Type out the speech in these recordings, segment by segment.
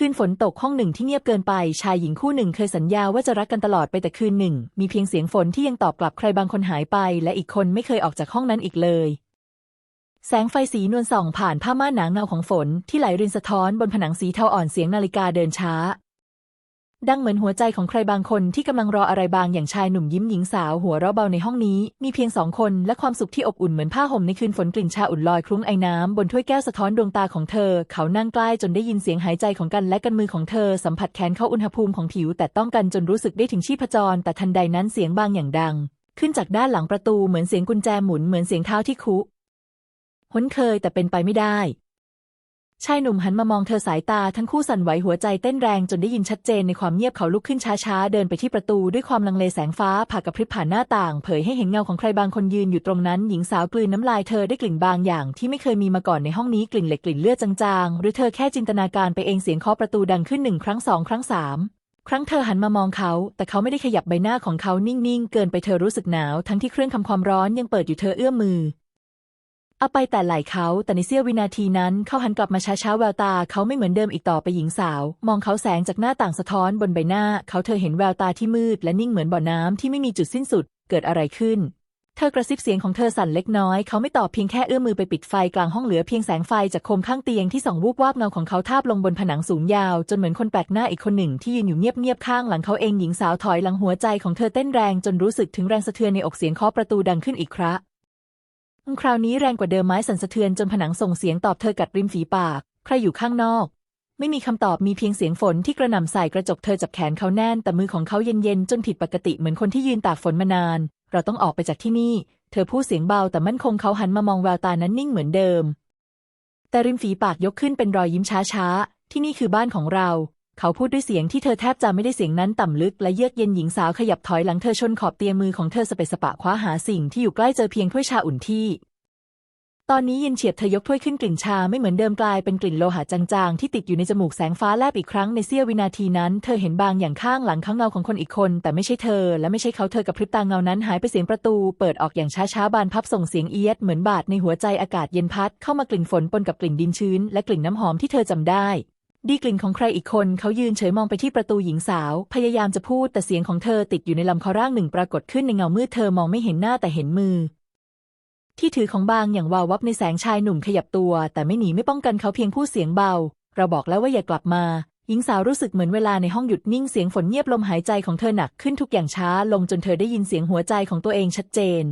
คืนฝนตกห้องหนึ่งที่เงียบเกินไปชายหญิงคู่หนึ่งเคยสัญญาว่าจะรักกันตลอดไปแต่คืนหนึ่ง มีเพียงเสียงฝนที่ยังตอบกลับใครบางคนหายไป และอีกคนไม่เคยออกจากห้องนั้นอีกเลย แสงไฟสีนวลส่องผ่านผ้าม่านหนาเงาของฝนที่ไหลรินสะท้อนบนผนังสีเทาอ่อนเสียงนาฬิกาเดินช้า ดังเหมือนหัวใจของใครบางคนที่กำลังรออะไรบางอย่างชายหนุ่มยิ้มหญิงสาวหัวเราะเบาในห้องนี้ มีเพียงสองคนและความสุขที่อบอุ่นเหมือนผ้าห่มในคืนฝนกลิ่นชาอุ่นลอยคลุ้งไอน้ำบนถ้วยแก้วสะท้อนดวงตาของเธอ เขานั่งใกล้จนได้ยินเสียงหายใจของกันและกันมือของเธอ สัมผัสแขนเข้าอุณหภูมิของผิว แต่ต้องกันจนรู้สึกได้ถึงชีพจร แต่ทันใดนั้นเสียงบางอย่างดัง ขึ้นจากด้านหลังประตูเหมือนเสียงกุญแจหมุนเหมือนเสียงเท้าที่คุ คุ้นเคยแต่เป็นไปไม่ได้ ชายหนุ่มหันมามองเธอสายตาทั้งคู่สั่นไหวหัวใจเต้นแรงจนได้ยินชัดเจนในความเงียบเขาลุกขึ้นช้าๆ เดินไปที่ประตูด้วยความลังเลแสงฟ้าผ่ากระพริบผ่านหน้าต่าง เผยให้เห็นเงาของใครบางคนยืนอยู่ตรงนั้นหญิงสาวกลืนน้ำลายเธอได้กลิ่นบางอย่างที่ไม่เคยมีมาก่อนในห้องนี้กลิ่นเหล็กกลิ่นเลือดจางๆ หรือเธอแค่จินตนาการไปเองเสียงเคาะประตูดังขึ้นหนึ่งครั้งสองครั้งสามครั้งเธอหันมามองเขา แต่เขาไม่ได้ขยับใบหน้าของเขานิ่งๆ เกินไปเธอรู้สึกหนาว ทั้งที่เครื่องทำความร้อนยังเปิดอยู่เธอเอื้อมมือ เอาไปแต่ไหลเขาแต่ในเสี้ยววินาทีนั้น เขาหันกลับมาช้าๆแววตาเขาไม่เหมือนเดิมอีกต่อไปหญิงสาว มองเขาแสงจากหน้าต่างสะท้อนบนใบหน้า เขาเธอเห็นแววตาที่มืด และนิ่งเหมือนบ่อน้ำที่ไม่มีจุดสิ้นสุด เกิดอะไรขึ้น เธอกระซิบเสียงของเธอสั่นเล็กน้อย เขาไม่ตอบเพียงแค่เอื้อมมือไปปิดไฟกลางห้องเหลือเพียงแสงไฟจากโคมข้างเตียงที่ส่องวูบวาบเงาของเขาทาบลงบนผนังสูงยาว จนเหมือนคนแปลกหน้าอีกคนหนึ่งที่ยืนอยู่เงียบๆข้างหลังเขาเองหญิงสาวถอยหลังหัวใจของเธอเต้นแรงจนรู้สึกถึงแรงสะเทือนในอกเสียงเคาะประตูดังขึ้นอีกครั้ง คราวนี้แรงกว่าเดิมไม้สั่นสะเทือนจนผนังส่งเสียงตอบเธอกัดริมฝีปาก ใครอยู่ข้างนอก ไม่มีคำตอบมีเพียงเสียงฝนที่กระหน่ำใส่กระจกเธอจับแขนเขาแน่น แต่มือของเขาเย็นๆจนผิดปกติเหมือนคนที่ยืนตากฝนมานาน เราต้องออกไปจากที่นี่ เธอพูดเสียงเบาแต่มั่นคงเขาหันมามองแววตานั้นนิ่งเหมือนเดิม แต่ริมฝีปากยกขึ้นเป็นรอยยิ้มช้าๆที่นี่คือบ้านของเรา เขาพูดด้วยเสียงที่เธอแทบจะไม่ได้เสียงนั้นต่ำลึกและเยือกเย็นหญิงสาวขยับถอยหลังเธอชนขอบเตียงมือของเธอสเปสปะคว้าหาสิ่งที่อยู่ใกล้เจอเพียงถ้วยชาอุ่นที่ ตอนนี้เยินเฉียบเธอยกถ้วยขึ้นกลิ่นชาไม่เหมือนเดิมกลายเป็นกลิ่นโลหะจางๆ ที่ติดอยู่ในจมูกแสงฟ้าแลบอีกครั้งในเสี้ยววินาทีนั้น เธอเห็นบางอย่างข้างหลังข้างเงาของคนอีกคน แต่ไม่ใช่เธอ และไม่ใช่เขาเธอกับพริบตาเงานั้นหายไปเสียงประตู เปิดออกอย่างช้าๆบานพับส่งเสียงเอียดเหมือนบาดในหัวใจอากาศเย็นพัดเข้ามากลิ่นฝนปนกับกลิ่นดินชื้น และกลิ่นน้ำหอมที่เธอจำได้ ดีกลิ่นของใครอีกคนเขายืนเฉยมองไปที่ประตูหญิงสาว พยายามจะพูดแต่เสียงของเธอติดอยู่ในลำคอร่างหนึ่งปรากฏขึ้นในเงามืดเธอมองไม่เห็นหน้าแต่เห็นมือ ที่ถือของบางอย่างวาววับในแสงชายหนุ่มขยับตัว แต่ไม่หนีไม่ป้องกันเขาเพียงพูดเสียงเบา เราบอกแล้วว่าอย่ากลับมา หญิงสาวรู้สึกเหมือนเวลาในห้องหยุดนิ่งเสียงฝนเงียบลมหายใจของเธอหนักขึ้นทุกอย่างช้าลงจนเธอได้ยินเสียงหัวใจของตัวเองชัดเจน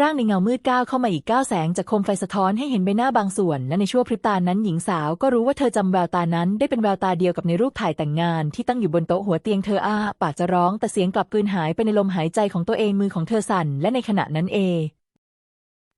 ร่างในเงามืดก้าวเข้ามาอีกก้าวแสงจากโคมไฟสะท้อนให้เห็นใบหน้าบางส่วน และในชั่วพริบตานั้นหญิงสาวก็รู้ว่าเธอจำแววตานั้นได้เป็นแววตาเดียวกับในรูปถ่ายแต่งงาน ที่ตั้งอยู่บนโต๊ะหัวเตียงเธออ้าปากจะร้องแต่เสียงกลับกลืนหายไปในลมหายใจของตัวเองมือของเธอสั่นและในขณะนั้นเอ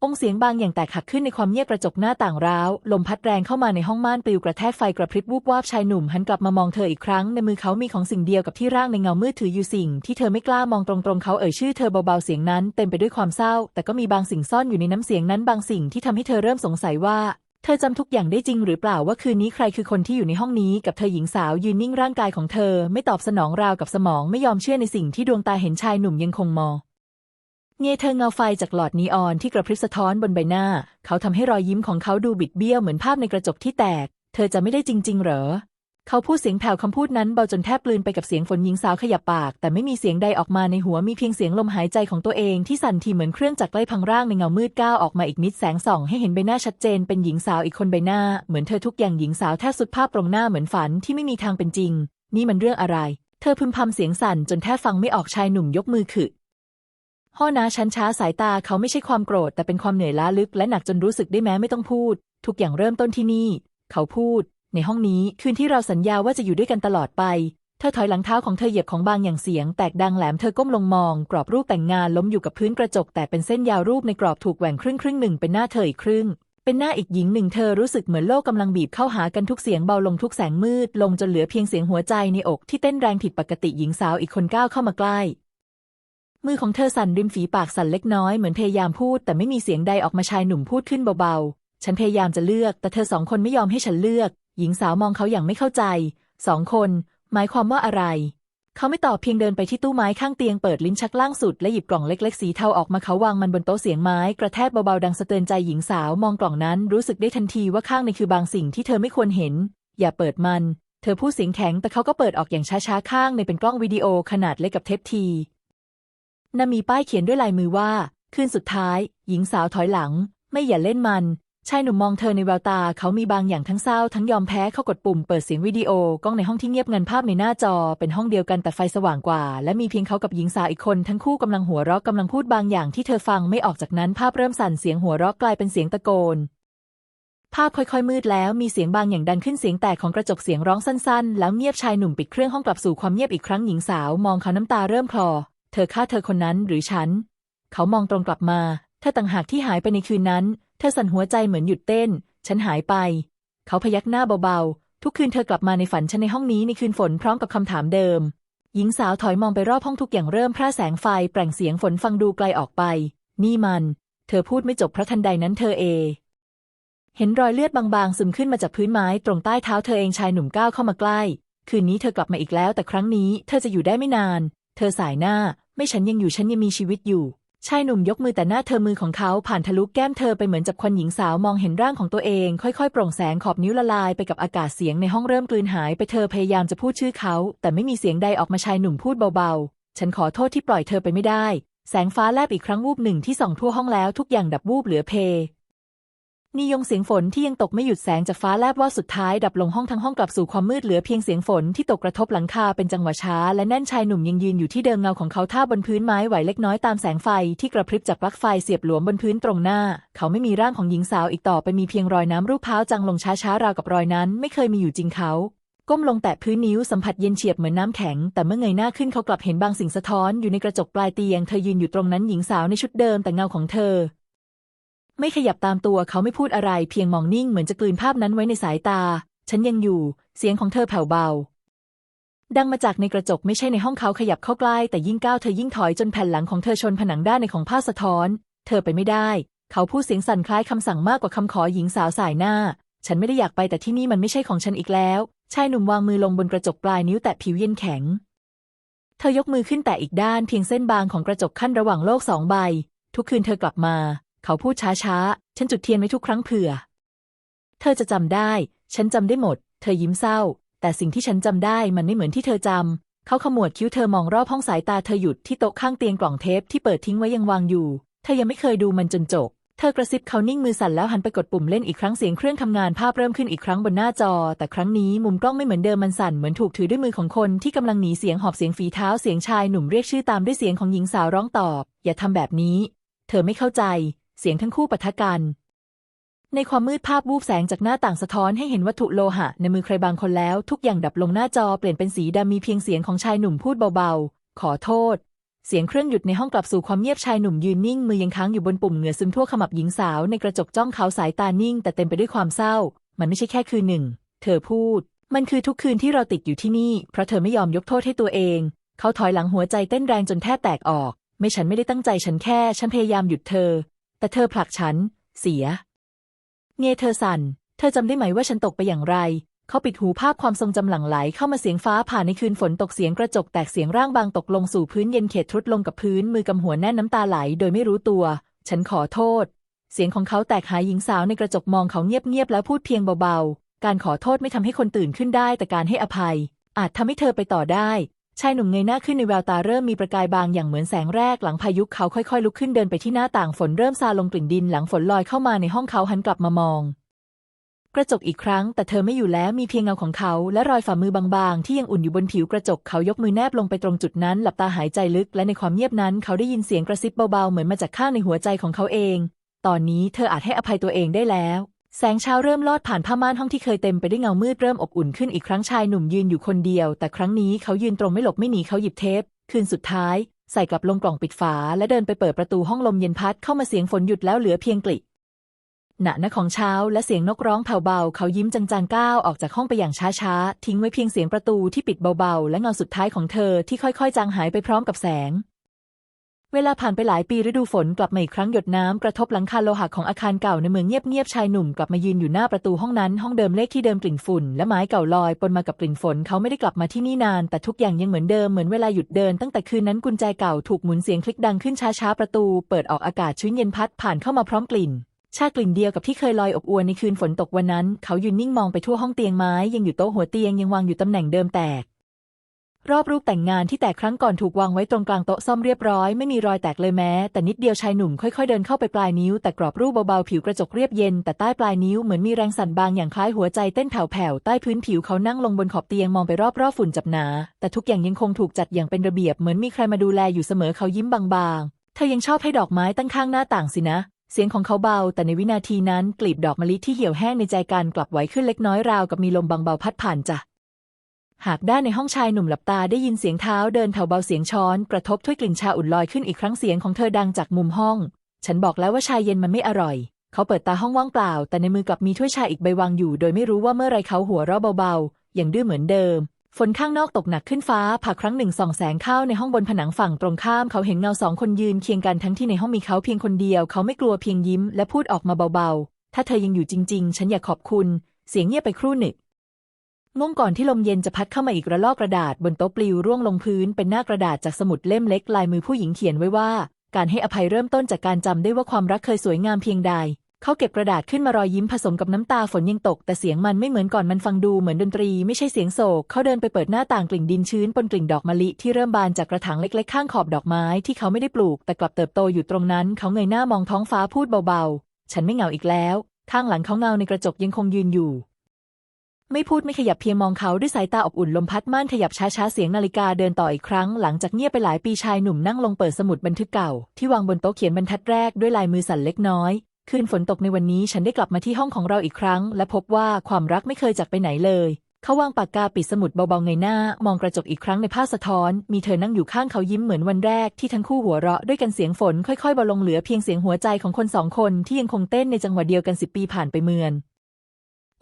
องเสียงบางอย่างแตกหักขึ้นในความเงียบกระจกหน้าต่างร้าว ลมพัดแรงเข้ามาในห้องม่านปลิวกระแทกไฟกระพริบวูบวาบชายหนุ่มหันกลับมามองเธออีกครั้ง ในมือเขามีของสิ่งเดียวกับที่ร่างในเงามืดถืออยู่สิ่ง ที่เธอไม่กล้ามองตรงๆเขาเอ่ยชื่อเธอเบาๆเสียงนั้นเต็มไปด้วยความเศร้า แต่ก็มีบางสิ่งซ่อนอยู่ในน้ำเสียงนั้นบางสิ่งที่ทำให้เธอเริ่มสงสัยว่าเธอจำทุกอย่างได้จริงหรือเปล่าว่าคืนนี้ใครคือคนที่อยู่ในห้องนี้กับเธอหญิงสาวยืนนิ่งร่างกายของเธอ ไม่ตอบสนองราวกับสมองไม่ยอมเชื่อในสิ่งที่ดวงตาเห็นชายหนุ่มยังคงมอง เงยเธอเงาไฟจากหลอดนีออนที่กระพริบสะท้อนบนใบหน้า เขาทำให้รอยยิ้มของเขาดูบิดเบี้ยวเหมือนภาพในกระจกที่แตก เธอจะไม่ได้จริง ๆ เหรอ เขาพูดเสียงแผ่วคำพูดนั้นเบาจนแทบลืนไปกับเสียงฝนหญิงสาวขยับปาก แต่ไม่มีเสียงใดออกมาในหัวมีเพียงเสียงลมหายใจของตัวเองที่สั่นทีเหมือนเครื่องจักรไล่พังร่างในเงามืดก้าวออกมาอีกนิดแสงส่องให้เห็นใบหน้าชัดเจนเป็นหญิงสาวอีกคนใบหน้าเหมือนเธอทุกอย่างหญิงสาวแทบสุดภาพตรงหน้าเหมือนฝันที่ไม่มีทางเป็นจริง นี่มันเรื่องอะไร เธอพึมพำเสียงสั่นจนแทบฟังไม่ออกชายหนุ่มยกมือขึ พ่อนาฉันช้าสายตาเขาไม่ใช่ความโกรธ แต่เป็นความเหนื่อยล้าลึกและหนักจนรู้สึกได้แม้ไม่ต้องพูด ทุกอย่างเริ่มต้นที่นี่ เขาพูด ในห้องนี้คืนที่เราสัญญาว่าจะอยู่ด้วยกันตลอดไป เธอถอยหลังเท้าของเธอเหยียบของบางอย่างเสียง แตกดังแหลมเธอก้มลงมอง กรอบรูปแต่งงานล้มอยู่กับพื้นกระจก แต่เป็นเส้นยาวรูปในกรอบถูกแหว่งครึ่งครึ่งหนึ่งเป็นหน้าเธออีกครึ่ง เป็นหน้าอีกหญิงหนึ่งเธอรู้สึกเหมือนโลกกำลังบีบเข้าหากันทุกเสียงเบาลงทุกแสงมืด ลงจนเหลือเพียงเสียงหัวใจในอกที่เต้นแรงผิดปกติหญิงสาวอีกคนก้าวเข้ามาใกล้ มือของเธอสั่นริมฝีปากสั่นเล็กน้อยเหมือนพยายามพูดแต่ไม่มีเสียงใดออกมาชายหนุ่มพูดขึ้นเบาๆ ฉันพยายามจะเลือก แต่เธอสองคนไม่ยอมให้ฉันเลือก หญิงสาวมองเขาอย่างไม่เข้าใจ สองคน หมายความว่าอะไร เขาไม่ตอบเพียงเดินไปที่ตู้ไม้ข้างเตียงเปิดลิ้นชักล่างสุดและหยิบกล่องเล็กๆ สีเทาออกมาเขาวางมันบนโต๊ะเสียงไม้กระแทกเบาๆดังสะเตือนใจหญิงสาวมองกล่องนั้นรู้สึกได้ทันทีว่าข้างในคือบางสิ่งที่เธอไม่ควรเห็น อย่าเปิดมัน เธอพูดเสียงแข็งแต่เขาก็เปิดออกอย่างช้าๆข้างในเป็นกล้องวิดีโอขนาดเล็กกับเทปที นามีป้ายเขียนด้วยลายมือว่า คืนสุดท้าย หญิงสาวถอยหลัง ไม่อย่าเล่นมัน ชายหนุ่มมองเธอในแววตาเขามีบางอย่างทั้งเศร้าทั้งยอมแพ้เขากดปุ่มเปิดเสียงวิดีโอกล้องในห้องที่เงียบเงันภาพในหน้าจอ เป็นห้องเดียวกันแต่ไฟสว่างกว่า และมีเพียงเขากับหญิงสาวอีกคนทั้งคู่กำลังหัวเราะกำลังพูดบางอย่างที่เธอฟังไม่ออกจากนั้นภาพเริ่มสั่นเสียงหัวเราะกลายเป็นเสียงตะโกนภาพค่อยๆมืดแล้วมีเสียงบางอย่างดังขึ้นเสียงแตกของกระจกเสียงร้องสั้นๆ แล้วเงียบชายหนุ่มปิดเครื่องห้องกลับสู่ความเงียบอีกครั้งหญิงสาวมองเขาน้ำตาเริ่มคลอ เธอฆ่าเธอคนนั้นหรือฉัน เขามองตรงกลับมา เธอต่างหากที่หายไปในคืนนั้น เธอสั่นหัวใจเหมือนหยุดเต้น ฉันหายไป เขาพยักหน้าเบาๆ ทุกคืนเธอกลับมาในฝันฉันในห้องนี้ในคืนฝนพร้อมกับคำถามเดิม หญิงสาวถอยมองไปรอบห้องทุกอย่างเริ่มพร่าแสงไฟแปล่งเสียงฝนฟังดูไกลออกไป นี่มัน เธอพูดไม่จบเพราะทันใดนั้นเธอเอเห็นรอยเลือดบางๆ ซึมขึ้นมาจากพื้นไม้ตรงใต้เท้าเธอเองชายหนุ่มก้าวเข้ามาใกล้ คืนนี้เธอกลับมาอีกแล้วแต่ครั้งนี้เธอจะอยู่ได้ไม่นาน เธอสายหน้า ไม่ฉันยังอยู่ฉันยังมีชีวิตอยู่ ชายหนุ่มยกมือแต่หน้าเธอมือของเขาผ่านทะลุแก้มเธอไปเหมือนจับควันหญิงสาวมองเห็นร่างของตัวเอง ค่อยๆโปร่งแสงขอบนิ้วละลายไปกับอากาศเสียงในห้องเริ่มกลืนหายไปเธอพยายามจะพูดชื่อเขา แต่ไม่มีเสียงใดออกมาชายหนุ่มพูดเบาๆ ฉันขอโทษที่ปล่อยเธอไปไม่ได้ แสงฟ้าแลบอีกครั้งวูบหนึ่งที่ส่องทั่วห้องแล้วทุกอย่างดับวูบเหลือเพ นิยงเสียงฝนที่ยังตกไม่หยุดแสงจากฟ้าแลบว่าสุดท้ายดับลงห้องทั้งห้องกลับสู่ความมืดเหลือเพียงเสียงฝนที่ตกกระทบหลังคาเป็นจังหวะช้า และแน่นชายหนุ่มยังยืนอยู่ที่เดิมเงาของเขาท่าบนพื้นไม้ไหวเล็กน้อยตามแสงไฟที่กระพริบจากปลั๊กไฟเสียบหลวมบนพื้นตรงหน้า เขาไม่มีร่างของหญิงสาวอีกต่อไปมีเพียงรอยน้ำรูปเท้าจังลงช้าๆราวกับรอยนั้น ไม่เคยมีอยู่จริงเขาก้มลงแตะพื้นนิ้วสัมผัสเย็นเฉียบเหมือนน้ำแข็ง แต่เมื่อเงยหน้าขึ้นเขากลับเห็นบางสิ่งสะท้อนอยู่ในกระจกปลายเตียง เธอยืนอยู่ตรงนั้นหญิงสาวในชุดเดิมแต่เงาของเธอ ไม่ขยับตามตัวเขาไม่พูดอะไร เพียงมองนิ่งเหมือนจะกลืนภาพนั้นไว้ในสายตา ฉันยังอยู่ เสียงของเธอแผ่วเบา ดังมาจากในกระจกไม่ใช่ในห้องเขาขยับเข้าใกล้ แต่ยิ่งก้าวเธอยิ่งถอยจนแผ่นหลังของเธอชนผนังด้านในของผ้าสะท้อน เธอไปไม่ได้ เขาพูดเสียงสั่นคล้ายคำสั่งมากกว่าคำขอหญิงสาวสายหน้า ฉันไม่ได้อยากไปแต่ที่นี่มันไม่ใช่ของฉันอีกแล้วชายหนุ่มวางมือลงบนกระจกปลายนิ้วแตะผิวเย็นแข็ง เธอยกมือขึ้นแตะอีกด้านเพียงเส้นบางของกระจกขั้นระหว่างโลกสองใบ ทุกคืนเธอกลับมา เขาพูดช้าๆ ฉันจุดเทียนไว้ทุกครั้งเผื่อ เธอจะจำได้ ฉันจำได้หมด เธอยิ้มเศร้า แต่สิ่งที่ฉันจำได้มันไม่เหมือนที่เธอจำ เขาขมวดคิ้วเธอมองรอบห้องสายตาเธอหยุดที่โต๊ะข้างเตียงกล่องเทปที่เปิดทิ้งไว้ยังวางอยู่ เธอยังไม่เคยดูมันจนจบ เธอกระซิบเขานิ่งมือสั่นแล้วหันไปกดปุ่มเล่นอีกครั้งเสียงเครื่องทำงานภาพเริ่มขึ้นอีกครั้งบนหน้าจอ แต่ครั้งนี้มุมกล้องไม่เหมือนเดิมมันสั่นเหมือนถูกถือด้วยมือของคนที่กำลังหนีเสียงหอบเสียงฝีเท้าเสียงชายหนุ่มเรียกชื่อตามด้วยเสียงของหญิงสาวร้องตอบ อย่าทำแบบนี้เธอไม่เข้าใจ เสียงทั้งคู่ปะทะกัน ในความมืดภาพวูบแสงจากหน้าต่างสะท้อนให้เห็นวัตถุโลหะ ในมือใครบางคนแล้ว ทุกอย่างดับลงหน้าจอเปลี่ยนเป็นสีดำมีเพียงเสียงของชายหนุ่มพูดเบาๆ ขอโทษ เสียงเครื่องหยุดในห้องกลับสู่ความเงียบชายหนุ่มยืนนิ่งมือยังค้างอยู่บนปุ่มเหงื่อซึมทั่วขมับหญิงสาวในกระจกจ้องเขาสายตานิ่ง แต่เต็มไปด้วยความเศร้า มันไม่ใช่แค่คืนหนึ่ง เธอพูด มันคือทุกคืนที่เราติดอยู่ที่นี่ เพราะเธอไม่ยอมยกโทษให้ตัวเอง เขาถอยหลังหัวใจเต้นแรงจนแทบแตกออก ไม่ฉันไม่ได้ตั้งใจฉันแค่ ฉันพยายามหยุดเธอ แต่เธอผลักฉัน เสีย เงเธอสั่น เธอจำได้ไหมว่าฉันตกไปอย่างไร เขาปิดหูภาพความทรงจำหลั่งไหลเข้ามาเสียงฟ้าผ่านในคืนฝนตกเสียงกระจกแตกเสียงร่างบางตกลงสู่พื้นเย็นเขตทรุดลงกับพื้นมือกำหัวแน่นน้ำตาไหลโดยไม่รู้ตัว ฉันขอโทษ เสียงของเขาแตกหายหญิงสาวในกระจกมองเขาเงียบๆแล้วพูดเพียงเบาๆ การขอโทษไม่ทำให้คนตื่นขึ้นได้ แต่การให้อภัย อาจทำให้เธอไปต่อได้ ชายหนุ่มเงยหน้าขึ้นในแววตาเริ่มมีประกายบางอย่างเหมือนแสงแรกหลังพายุเขาค่อยๆ ลุกขึ้นเดินไปที่หน้าต่างฝนเริ่มซาลงกลิ่นดินหลังฝนลอยเข้ามาในห้องเขาหันกลับมามอง กระจกอีกครั้ง แต่เธอไม่อยู่แล้วมีเพียงเงาของเขาและรอยฝ่ามือบางๆ ที่ยังอุ่นอยู่บนผิวกระจกเขายกมือแนบลงไปตรงจุดนั้น หลับตาหายใจลึกและในความเงียบนั้น เขาได้ยินเสียงกระซิบเบาๆเหมือนมาจากข้างในหัวใจของเขาเอง ตอนนี้เธออาจให้อภัยตัวเองได้แล้ว แสงเช้าเริ่มลอดผ่านผ้าม่านห้องที่เคยเต็มไปด้วยเงามืดเริ่มอบอุ่นขึ้นอีกครั้งชายหนุ่มยืนอยู่คนเดียว แต่ครั้งนี้เขายืนตรงไม่หลบไม่หนีเขาหยิบเทป คืนสุดท้าย ใส่กลับลงกล่องปิดฝา และเดินไปเปิดประตูห้องลมเย็นพัดเข้ามาเสียงฝนหยุดแล้วเหลือเพียงกลิ่หนะของเช้าและเสียงนกร้องแผ่วเบา เขายิ้มจางๆก้าวออกจากห้องไปอย่างช้าๆ ทิ้งไว้เพียงเสียงประตูที่ปิดเบาๆ และเงาสุดท้ายของเธอที่ค่อยๆ จางหายไปพร้อมกับแสง เวลาผ่านไปหลายปีฤดูฝนกลับมาอีกครั้งหยดน้ำกระทบหลังคาโลหะของอาคารเก่าในเมืองเงียบๆชายหนุ่มกลับมายืนอยู่หน้าประตูห้องนั้นห้องเดิมเลขที่เดิมกลิ่นฝุ่นและไม้เก่าลอยปนมากับกลิ่นฝนเขาไม่ได้กลับมาที่นี่นาน แต่ทุกอย่างยังเหมือนเดิมเหมือนเวลาหยุดเดินตั้งแต่คืนนั้นกุญแจเก่าถูกหมุนเสียงคลิกดังขึ้นช้าๆประตู เปิดออกอากาศชื้นเย็นพัดผ่านเข้ามาพร้อมกลิ่นชากลิ่นเดียวกับที่เคยลอยอบอวนในคืนฝนตกวันนั้น เขายืนนิ่งมองไปทั่วห้องเตียงไม้ยังอยู่โต๊ะหัวเตียงยังวางอยู่ตำแหน่งเดิมแตก รอบรูปแต่งงานที่แตกครั้งก่อนถูกวางไว้ตรงกลางโต๊ะซ่อมเรียบร้อยไม่มีรอยแตกเลยแม้ แต่นิดเดียวชายหนุ่มค่อยๆเดินเข้าไปปลายนิ้วแต่กรอบรูปเบาๆผิวกระจกเรียบเย็น แต่ใต้ปลายนิ้วเหมือนมีแรงสั่นบางอย่างคล้ายหัวใจเต้นแผ่วๆใต้พื้นผิวเขานั่งลงบนขอบเตียงมองไปรอบๆฝุ่นจับหนา แต่ทุกอย่างยังคงถูกจัดอย่างเป็นระเบียบเหมือนมีใครมาดูแลอยู่เสมอเขายิ้มบางๆ เธอยังชอบให้ดอกไม้ตั้งข้างหน้าต่างสินะเสียงของเขาเบา แต่ในวินาทีนั้นกลีบดอกมะลิที่เหี่ยวแห้งในใจกันกลับไหวขึ้นเล็กน้อยราวกับมีลมบางเบาพัดผ่านจ้ะ หากด้านในห้องชายหนุ่มหลับตาได้ยินเสียงเท้าเดินแถวเบาเสียงช้อน กระทบถ้วยกลิ่นชาอุ่นลอยขึ้นอีกครั้งเสียงของเธอดังจากมุมห้อง ฉันบอกแล้วว่าชายเย็นมันไม่อร่อย เขาเปิดตาห้องว่างเปล่า แต่ในมือกลับมีถ้วยชาอีกใบวางอยู่ โดยไม่รู้ว่าเมื่อไรเขาหัวเราะเบาๆอย่างดื้อเหมือนเดิม ฝนข้างนอกตกหนักขึ้นฟ้าผ่าครั้งหนึ่งส่องแสงเข้าในห้องบนผนังฝั่งตรงข้ามเขาเห็นเงาสองคนยืนเคียงกันทั้งที่ในห้องมีเขาเพียงคนเดียว เขาไม่กลัวเพียงยิ้มและพูดออกมาเบาๆ ถ้าเธอยังอยู่จริง ๆ ฉันอยากขอบคุณ เสียงเงียบไปครู่หนึ่ง ง่วงก่อนที่ลมเย็นจะพัดเข้ามาอีกระลอกกระดาษบนโต๊ะปลิวร่วงลงพื้นเป็นหน้ากระดาษจากสมุดเล่มเล็กลายมือผู้หญิงเขียนไว้ว่า การให้อภัยเริ่มต้นจากการจำได้ว่าความรักเคยสวยงามเพียงใด เขาเก็บกระดาษขึ้นมารอยยิ้มผสมกับน้ำตาฝนยังตก แต่เสียงมันไม่เหมือนก่อนมันฟังดูเหมือนดนตรีไม่ใช่เสียงโศก เขาเดินไปเปิดหน้าต่างกลิ่นดินชื้นปนกลิ่นดอกมะลิที่เริ่มบานจากกระถางเล็ก ๆ ข้างขอบดอกไม้ที่เขาไม่ได้ปลูก แต่กลับเติบโตอยู่ตรงนั้น เขาเงยหน้ามองท้องฟ้าพูดเบาๆ ฉันไม่เหงาอีกแล้ว ข้างหลังเขาเงาในกระจกยังคงยืนอยู่ ไม่พูดไม่ขยับเพียงมองเขาด้วยสายตาอบอุ่นลมพัดม่านขยับช้าๆ เสียงนาฬิกาเดินต่ออีกครั้ง หลังจากเงียบไปหลายปีชายหนุ่มนั่งลงเปิดสมุดบันทึกเก่า ที่วางบนโต๊ะเขียนบรรทัดแรกด้วยลายมือสั่นเล็กน้อย คืนฝนตกในวันนี้ฉันได้กลับมาที่ห้องของเราอีกครั้ง และพบว่าความรักไม่เคยจากไปไหนเลย เขาวางปากกาปิดสมุดเบาๆเงยหน้า มองกระจกอีกครั้งในภาพสะท้อน มีเธอนั่งอยู่ข้างเขายิ้มเหมือนวันแรกที่ทั้งคู่หัวเราะด้วยกันเสียงฝนค่อยๆเบาลงเหลือเพียงเสียงหัวใจของคนสองคนที่ยังคงเต้นในจังหวะเดียวกันสิบปีผ่านไปเมือน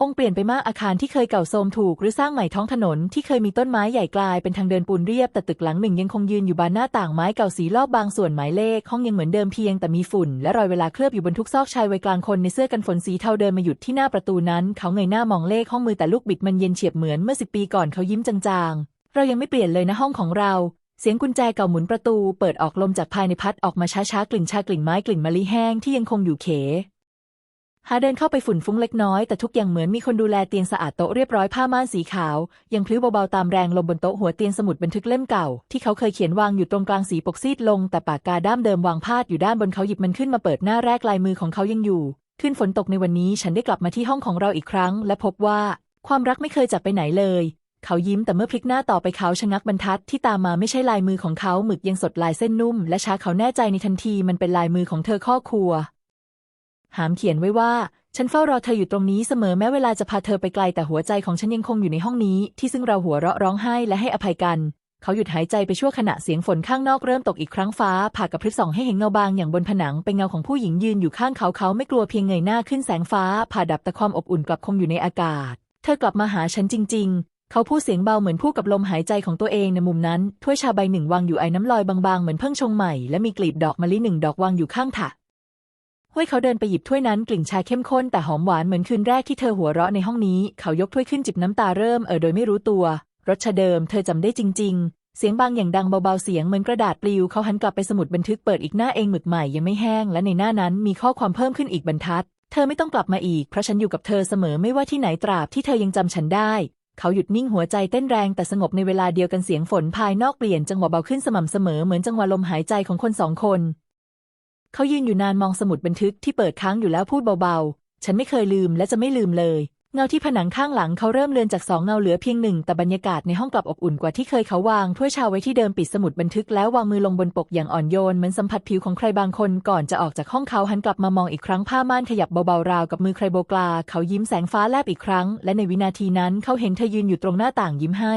องค์เปลี่ยนไปมากอาคารที่เคยเก่าโทรมถูกหรือสร้างใหม่ท้องถนนที่เคยมีต้นไม้ใหญ่กลายเป็นทางเดินปูนเรียบแต่ตึกหลังหนึ่งยังคงยืนอยู่บานหน้าต่างไม้เก่าสีลอกบางส่วนหมายเลขห้องยังเหมือนเดิมเพียงแต่มีฝุ่นและรอยเวลาเคลือบอยู่บนทุกซอกชายวัยกลางคนในเสื้อกันฝนสีเทาเดินมาหยุดที่หน้าประตูนั้น เขาเงยหน้ามองเลขห้องมือแต่ลูกบิดมันเย็นเฉียบเหมือนเมื่อสิบปีก่อนเขายิ้มจางๆ เรายังไม่เปลี่ยนเลยนะห้องของเราเสียงกุญแจเก่าหมุนประตู เปิดออกลมจากภายในพัดออกมาช้าๆกลิ่นชากลิ่นไม้กลิ่นมะลิแห้งที่ยังคงอยู่เข หาเดินเข้าไปฝุ่นฟุ้งเล็กน้อยแต่ทุกอย่างเหมือนมีคนดูแลเตียงสะอาดโต๊ะเรียบร้อยผ้าม่านสีขาว ยังพลิ้วเบาๆตามแรงลมบนโต๊ะหัวเตียงสมุดบันทึกเล่มเก่า ที่เขาเคยเขียนวางอยู่ตรงกลางสีปกซีดลง แต่ปากกาด้ามเดิมวางพาดอยู่ด้านบนเขาหยิบมันขึ้นมาเปิดหน้าแรกลายมือของเขายังอยู่ ขึ้นฝนตกในวันนี้ฉันได้กลับมาที่ห้องของเราอีกครั้ง และพบว่าความรักไม่เคยจากไปไหนเลย เขายิ้มแต่เมื่อพลิกหน้าต่อไปเขาชะงักบรรทัดที่ตามมาไม่ใช่ลายมือของเขาหมึกยังสดลายเส้นนุ่ม และช้าเขาแน่ใจในทันทีมันเป็นลายมือของเธอข้อครัว หามเขียนไว้ว่า ฉันเฝ้ารอเธออยู่ตรงนี้เสมอแม้เวลาจะพาเธอไปไกลแต่หัวใจของฉันยังคงอยู่ในห้องนี้ ที่ซึ่งเราหัวเราะร้องไห้และให้อภัยกัน เขาหยุดหายใจไปชั่วขณะเสียงฝนข้างนอกเริ่มตกอีกครั้งฟ้าผ่ากับพริบส่องให้เห็นเงาบางอย่างบนผนังเป็นเงาของผู้หญิงยืนอยู่ข้างเขาเขาไม่กลัวเพียงเงยหน้าขึ้นแสงฟ้าผ่าดับแต่ความอบอุ่นกลับคงอยู่ในอากาศ เธอกลับมาหาฉันจริง ๆเขาพูดเสียงเบาเหมือนพูดกับลมหายใจของตัวเองในมุมนั้น ถ้วยชาใบหนึ่งวางอยู่ไอ้น้ำลอยบางๆ เหมือนเพิ่งชงใหม่และมีกลีบดอกมะลิหนึ่งดอกวางอยู่ข้างถัก ห้วยเขาเดินไปหยิบถ้วยนั้นกลิ่นชาเข้มข้นแต่หอมหวานเหมือนคืนแรกที่เธอหัวเราะในห้องนี้ เขายกถ้วยขึ้นจิบน้ำตาเริ่มเออโดยไม่รู้ตัว รสชาเดิมเธอจำได้จริง ๆ เสียงบางอย่างดังเบาๆเสียงเหมือนกระดาษปลิวเขาหันกลับไปสมุดบันทึกเปิดอีกหน้าเองหมึกใหม่ยังไม่แห้งและในหน้านั้นมีข้อความเพิ่มขึ้นอีกบรรทัด เธอไม่ต้องกลับมาอีกเพราะฉันอยู่กับเธอเสมอไม่ว่าที่ไหนตราบที่เธอยังจำฉันได้เขาหยุดนิ่งหัวใจเต้นแรงแต่สงบในเวลาเดียวกันเสียงฝนภายนอกเปลี่ยนจังหวะเบาขึ้นสม่ำเสมอเหมือนจังหวะลมหายใจของคนสองคน เขายืนอยู่นานมองสมุดบันทึกที่เปิดค้างอยู่แล้วพูดเบาๆ ฉันไม่เคยลืมและจะไม่ลืมเลย เงาที่ผนังข้างหลังเขาเริ่มเลือนจากสองเงาเหลือเพียงหนึ่ง แต่บรรยากาศในห้องกลับอบอุ่นกว่าที่เคยเขาวางถ้วยชาไว้ที่เดิมปิดสมุดบันทึกแล้ววางมือลงบนปกอย่างอ่อนโยนเหมือนสัมผัสผิวของใครบางคนก่อนจะออกจากห้องเขาหันกลับมามองอีกครั้งผ้าม่านขยับเบาๆราวกับมือใครโบกลาเขายิ้มแสงฟ้าแลบอีกครั้ง และในวินาทีนั้นเขาเห็นเธอยืนอยู่ตรงหน้าต่างยิ้มให้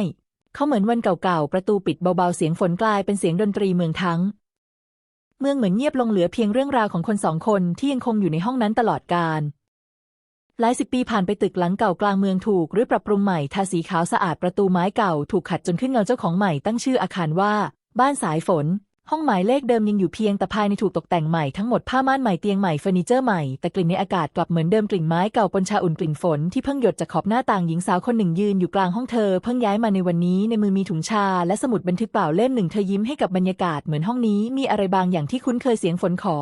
เขาเหมือนวันเก่าๆประตูปิดเบาๆเสียงฝนกลายเป็นเสียงดนตรีเมืองทั้ง เมืองเหมือนเงียบลงเหลือเพียงเรื่องราวของคนสองคนที่ยังคงอยู่ในห้องนั้นตลอดกาลหลายสิบปีผ่านไปตึกหลังเก่ากลางเมืองถูกรื้อปรับปรุงใหม่ทาสีขาวสะอาดประตูไม้เก่าถูกขัดจนขึ้นเงาเจ้าของใหม่ตั้งชื่ออาคารว่า บ้านสายฝน ห้องหมายเลขเดิมยังอยู่เพียงแต่ภายในถูกตกแต่งใหม่ทั้งหมดผ้าม่านใหม่เตียงใหม่เฟอร์นิเจอร์ใหม่แต่กลิ่นในอากาศกลับเหมือนเดิมกลิ่นไม้เก่าปนชาอุ่นกลิ่นฝนที่เพิ่งหยดจากขอบหน้าต่างหญิงสาวคนหนึ่งยืนอยู่กลางห้องเธอเพิ่งย้ายมาในวันนี้ในมือมีถุงชาและสมุดบันทึกเปล่าเล่มหนึ่งเธอยิ้มให้กับบรรยากาศเหมือนห้องนี้มีอะไรบางอย่างที่คุ้นเคยเสียงฝนขอ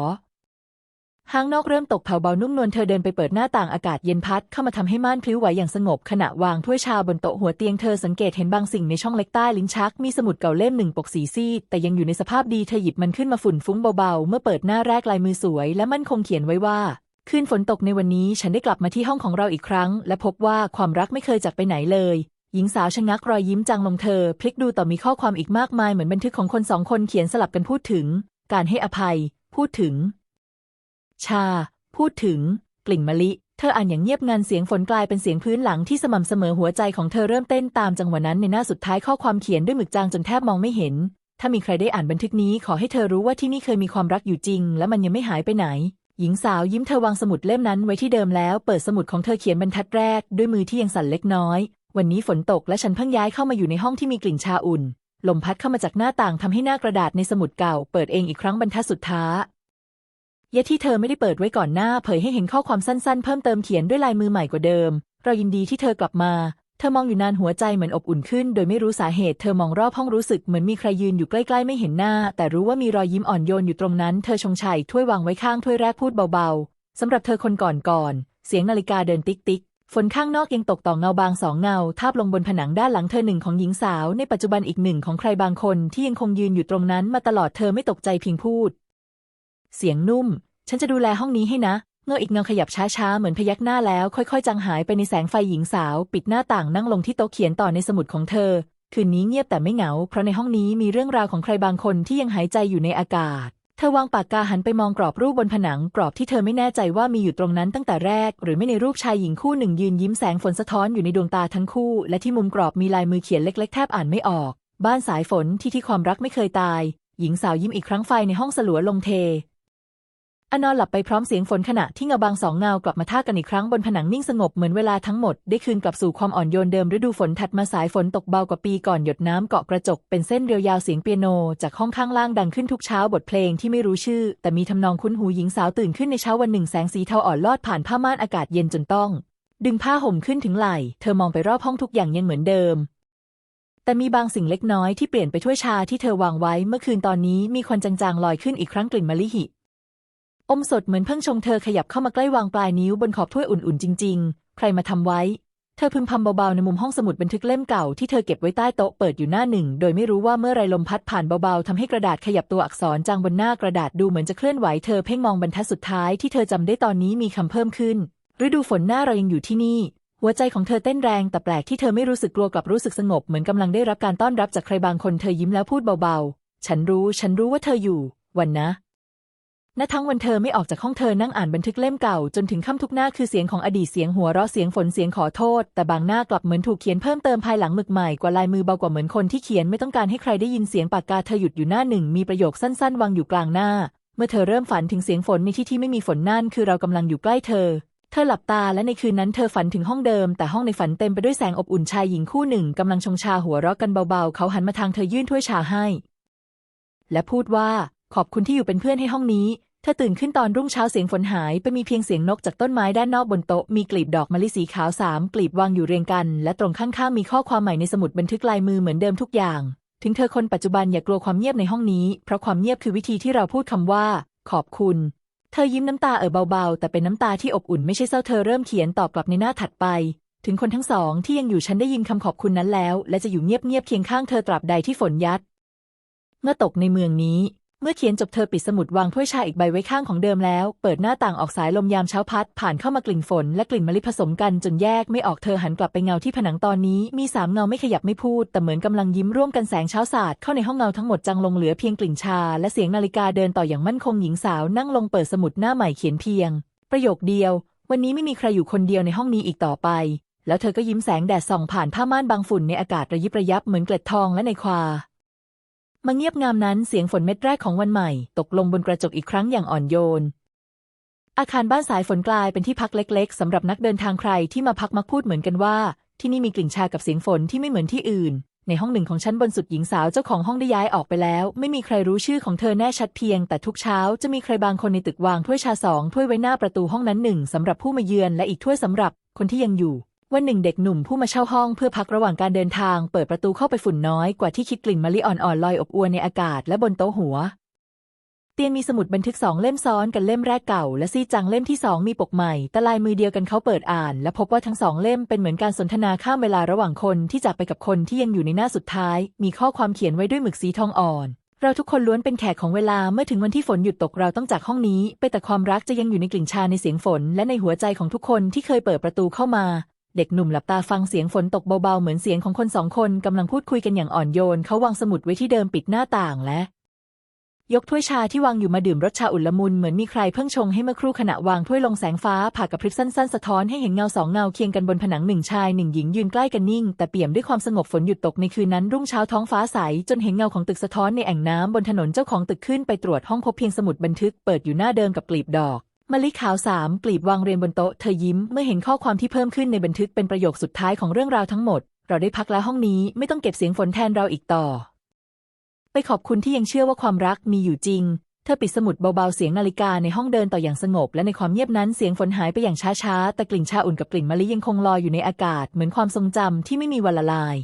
ห้างนอกเริ่มตกแผ่วเบานุ่มนวลเธอเดินไปเปิดหน้าต่างอากาศเย็นพัดเข้ามาทำให้ม่านพลิ้วไหวอย่างสงบขณะวางถ้วยชาบนโต๊ะหัวเตียงเธอสังเกตเห็นบางสิ่งในช่องเล็กใต้ลิ้นชัก มีสมุดเก่าเล่มหนึ่งปกสีซีดแต่ยังอยู่ในสภาพดีเธอหยิบมันขึ้นมาฝุ่นฟุ้งเบาๆ เมื่อเปิดหน้าแรกลายมือสวย และมั่นคงเขียนไว้ว่าคืนฝนตกในวันนี้ฉันได้กลับมาที่ห้องของเราอีกครั้ง และพบว่าความรักไม่เคยจากไปไหนเลย หญิงสาวชะงักรอยยิ้มจางลงเธอ พลิกดูต่อมีข้อความอีกมากมายเหมือนบันทึกของคนสองคนเขียนสลับกันพูดถึง การให้อภัย พูดถึง ชา พูดถึง กลิ่นมะลิ เธออ่านอย่างเงียบงันเสียงฝนกลายเป็นเสียงพื้นหลังที่สม่ำเสมอหัวใจของเธอเริ่มเต้นตามจังหวะนั้นในหน้าสุดท้ายข้อความเขียนด้วยหมึกจางจนแทบมองไม่เห็น ถ้ามีใครได้อ่านบันทึกนี้ขอให้เธอรู้ว่าที่นี่เคยมีความรักอยู่จริง และมันยังไม่หายไปไหน หญิงสาวยิ้มเธอวางสมุดเล่มนั้นไว้ที่เดิมแล้ว เปิดสมุดของเธอเขียนบรรทัดแรกด้วยมือที่ยังสั่นเล็กน้อย วันนี้ฝนตกและฉันเพิ่งย้ายเข้ามาอยู่ในห้องที่มีกลิ่นชาอุ่นลมพัดเข้ามาจากหน้าต่างทำให้หน้ากระดาษในสมุดเก่า เปิดเองอีกครั้งบรรทัดสุดท้าย ยะที่เธอไม่ได้เปิดไว้ก่อนหน้าเผยให้เห็นข้อความสั้นๆ เพิ่มเติมเขียนด้วยลายมือใหม่กว่าเดิม เรายินดีที่เธอกลับมา เธอมองอยู่นานหัวใจเหมือนอบอุ่นขึ้น โดยไม่รู้สาเหตุ เธอมองรอบห้องรู้สึกเหมือนมีใครยืนอยู่ใกล้ๆ ไม่เห็นหน้า แต่รู้ว่ามีรอยยิ้มอ่อนโยนอยู่ตรงนั้น เธอชงชัยถ้วยวางไว้ข้างถ้วยแรกพูดเบาๆสำหรับเธอคนก่อนก่อนเสียงนาฬิกาเดินติ๊กติ๊กฝนข้างนอกยังตกต่อเงาบางสองเงาทาบลงบนผนังด้านหลังเธอหนึ่งของหญิงสาว ในปัจจุบันอีกหนึ่งของใครบางคนที่ยังคงยืนอยู่ตรงนั้นมาตลอดเธอไม่ตกใจเพียงพูด เสียงนุ่ม ฉันจะดูแลห้องนี้ให้นะ เงาอีกเงาขยับช้าๆ เหมือนพยักหน้าแล้ว ค่อยๆ จางหายไปในแสงไฟหญิงสาว ปิดหน้าต่างนั่งลงที่โต๊ะเขียนต่อในสมุดของเธอ คืนนี้เงียบแต่ไม่เหงา เพราะในห้องนี้มีเรื่องราวของใครบางคนที่ยังหายใจอยู่ในอากาศเธอวางปากกาหันไปมองกรอบรูปบนผนังกรอบที่เธอไม่แน่ใจว่ามีอยู่ตรงนั้นตั้งแต่แรก หรือไม่ในรูปชายหญิงคู่หนึ่งยืนยิ้มแสงฝนสะท้อนอยู่ในดวงตาทั้งคู่ และที่มุมกรอบมีลายมือเขียนเล็ก ๆ แทบอ่านไม่ออก บ้านสายฝนที่ที่ความรักไม่เคยตาย หญิงสาวยิ้มอีกครั้งไฟในห้องสลัวลงเท อนอนหลับไปพร้อมเสียงฝนขณะที่เงาบางสองเงากลับมาท่ากันอีกครั้งบนผนังนิ่งสงบเหมือนเวลาทั้งหมดได้คืนกลับสู่ความอ่อนโยนเดิมฤดูฝนถัดมาสายฝนตกเบากว่าปีก่อนหยดน้ำเกาะกระจกเป็นเส้นเรียวยาวเสียงเปียโน จากห้องข้างล่างดังขึ้นทุกเช้าบทเพลงที่ไม่รู้ชื่อ แต่มีทำนองคุ้นหูหญิงสาวตื่นขึ้นในเช้าวันหนึ่งแสงสีเทาอ่อนลอดผ่านผ้าม่านอากาศเย็นจนต้อง ดึงผ้าห่มขึ้นถึงไหล่เธอมองไปรอบห้องทุกอย่างยังเหมือนเดิมแต่มีบางสิ่งเล็กน้อยที่เปลี่ยนไปถ้วยชาที่เธอวางไว้เมื่อคืนตอนนี้มีควันจางๆลอยขึ้นอีกครั้งกลิ่นมะลิหิ อมสดเหมือนเพิ่งชงเธอขยับเข้ามาใกล้วางปลายนิ้วบนขอบถ้วยอุ่นๆจริง ๆ ใครมาทำไว้ เธอพึมพำเบาๆในมุมห้องสมุดบันทึกเล่มเก่าที่เธอเก็บไว้ใต้โต๊ะเปิดอยู่หน้าหนึ่ง โดยไม่รู้ว่าเมื่อไรลมพัดผ่านเบาๆทำให้กระดาษขยับตัวอักษรจางบนหน้ากระดาษดูเหมือนจะเคลื่อนไหวเธอเพ่งมองบรรทัดสุดท้ายที่เธอจำได้ตอนนี้มีคำเพิ่มขึ้นฤดูฝนหน้าเรายังอยู่ที่นี่ หัวใจของเธอเต้นแรงแต่แปลกที่เธอไม่รู้สึกกลัวกลับรู้สึกสงบเหมือนกำลังได้รับการต้อนรับจากใครบางคนเธอยิ้มแล้วพูดเบาๆ ฉันรู้ ฉันรู้ว่าเธออยู่ วันนะ ณทั้งวันเธอไม่ออกจากห้องเธอนั่งอ่านบันทึกเล่มเก่า จนถึงค่ำทุกหน้าคือเสียงของอดีตเสียงหัวเราะเสียงฝนเสียงขอโทษ แต่บางหน้ากลับเหมือนถูกเขียนเพิ่มเติมภายหลังหมึกใหม่กว่าลายมือเบากว่าเหมือนคนที่เขียนไม่ต้องการให้ใครได้ยินเสียงปากกาเธอหยุดอยู่หน้าหนึ่งมีประโยคสั้นๆ วางอยู่กลางหน้า เมื่อเธอเริ่มฝันถึงเสียงฝนในที่ที่ไม่มีฝนนั่นคือเรากำลังอยู่ใกล้เธอเธอหลับตาและในคืนนั้นเธอฝันถึงห้องเดิม แต่ห้องในฝันเต็มไปด้วยแสงอบอุ่นชายหญิงคู่หนึ่งกำลังชงชาหัวเราะกันเบาๆ เขาหันมาทางเธอยื่นถ้วยชาให้ และพูดว่าขอบคุณที่อยู่เป็นเพื่อนให้ห้องนี้เธอตื่นขึ้นตอนรุ่งเช้าเสียงฝนหายไปมีเพียงเสียงนกจากต้นไม้ด้านนอกบนโต๊ะมีกลีบดอกมะลิสีขาวสามกลีบวางอยู่เรียงกัน และตรงข้างๆมีข้อความใหม่ในสมุดบันทึกลายมือเหมือนเดิมทุกอย่าง ถึงเธอคนปัจจุบันอย่ากลัวความเงียบในห้องนี้ เพราะความเงียบคือวิธีที่เราพูดคำว่า ขอบคุณ เธอยิ้มน้ำตาเอ่อเบาๆ แต่เป็นน้ำตาที่อบอุ่นไม่ใช่เศร้าเธอเริ่มเขียนตอบกลับในหน้าถัดไป ถึงคนทั้งสองที่ยังอยู่ฉันได้ยินคำขอบคุณนั้นแล้ว และจะอยู่เงียบๆเคียงข้างเธอตราบใดที่ฝนยัด เมื่อตกในเมืองนี้ เมื่อเขียนจบเธอปิดสมุดวางถ้วยชาอีกใบไว้ข้างของเดิมแล้ว เปิดหน้าต่างออกสายลมยามเช้าพัด ผ่านเข้ามากลิ่นฝนและกลิ่นมะลิผสมกันจนแยกไม่ออกเธอหันกลับไปเงาที่ผนังตอนนี้ มีสามเงาไม่ขยับไม่พูด แต่เหมือนกำลังยิ้มร่วมกันแสงเช้าสาดเข้าในห้องเงาทั้งหมดจางลงเหลือเพียงกลิ่นชา และเสียงนาฬิกาเดินต่ออย่างมั่นคงหญิงสาวนั่งลงเปิดสมุดหน้าใหม่เขียนเพียง ประโยคเดียว วันนี้ไม่มีใครอยู่คนเดียวในห้องนี้อีกต่อไป แล้วเธอก็ยิ้มแสงแดดส่องผ่านผ้าม่านบางฝุ่นในอากาศระยิบระยับเหมือนเกล็ดทองและในควา มาเงียบงามนั้นเสียงฝนเม็ดแรกของวันใหม่ ตกลงบนกระจกอีกครั้งอย่างอ่อนโยน อาคารบ้านสายฝนกลายเป็นที่พักเล็ก ๆสำหรับนักเดินทางใครที่มาพักมักพูดเหมือนกันว่า ที่นี่มีกลิ่นชากับเสียงฝนที่ไม่เหมือนที่อื่น ในห้องหนึ่งของชั้นบนสุดหญิงสาวเจ้าของห้องได้ย้ายออกไปแล้ว ไม่มีใครรู้ชื่อของเธอแน่ชัดเพียง แต่ทุกเช้าจะมีใครบางคนในตึกวางถ้วยชาสองถ้วยไว้หน้าประตูห้องนั้นหนึ่งสำหรับผู้มาเยือนและอีกถ้วยสำหรับคนที่ยังอยู่ วันหนึ่งเด็กหนุ่มผู้มาเช่าห้องเพื่อพักระหว่างการเดินทาง เปิดประตูเข้าไปฝุ่นน้อยกว่าที่คิดกลิ่นมะลิอ่อนๆลอยอบอวลในอากาศและบนโต๊ะหัว เตียงมีสมุดบันทึกสองเล่มซ้อนกันเล่มแรกเก่า และซี่จังเล่มที่สองมีปกใหม่แต่ลายมือเดียวกันเขาเปิดอ่าน และพบว่าทั้งสองเล่มเป็นเหมือนการสนทนาข้ามเวลาระหว่างคนที่จากไปกับคนที่ยังอยู่ในหน้าสุดท้าย มีข้อความเขียนไว้ด้วยหมึกสีทองอ่อนเราทุกคนล้วนเป็นแขกของเวลาเมื่อถึงวันที่ฝนหยุดตกเราต้องจากห้องนี้ ไปแต่ความรักจะยังอยู่ในกลิ่นชาในเสียงฝน และในหัวใจของทุกคนที่เคยเปิดประตูเข้ามา เด็กหนุ่มหลับตาฟังเสียงฝนตกเบาๆ เหมือนเสียงของคนสองคนกำลังพูดคุยกันอย่างอ่อนโยน เขาวางสมุดไว้ที่เดิมปิดหน้าต่างและ ยกถ้วยชาที่วางอยู่มาดื่มรสชาอุ่นละมุนเหมือนมีใครเพิ่งชงให้เมื่อครู่ขณะวางถ้วยลงแสงฟ้าผ่ากระพริบสั้นๆสะท้อนให้เห็นเงาสองเงาเคียงกันบนผนังหนึ่งชายหนึ่งหญิงยืนใกล้กันนิ่ง แต่เปี่ยมด้วยความสงบฝนหยุดตกในคืนนั้นรุ่งเช้าท้องฟ้าใสจนเห็นเงาของตึกสะท้อนในแอ่งน้ำบนถนนเจ้าของตึกขึ้นไปตรวจห้องพบเพียงสมุดบันทึกเปิดอยู่หน้าเดิมกับกลีบดอก มะลิขาวสามกลีบวางเรียงบนโต๊ะเธอยิ้มเมื่อเห็นข้อความที่เพิ่มขึ้นในบันทึกเป็นประโยคสุดท้ายของเรื่องราวทั้งหมด เราได้พักแล้วห้องนี้ไม่ต้องเก็บเสียงฝนแทนเราอีกต่อ ไปขอบคุณที่ยังเชื่อว่าความรักมีอยู่จริง เธอปิดสมุดเบาๆเสียงนาฬิกาในห้องเดินต่ออย่างสงบ และในความเงียบนั้นเสียงฝนหายไปอย่างช้าๆแต่กลิ่นชาอุ่นกับกลิ่นมะลิยังคงลอยอยู่ในอากาศเหมือนความทรงจำที่ไม่มีวันละลาย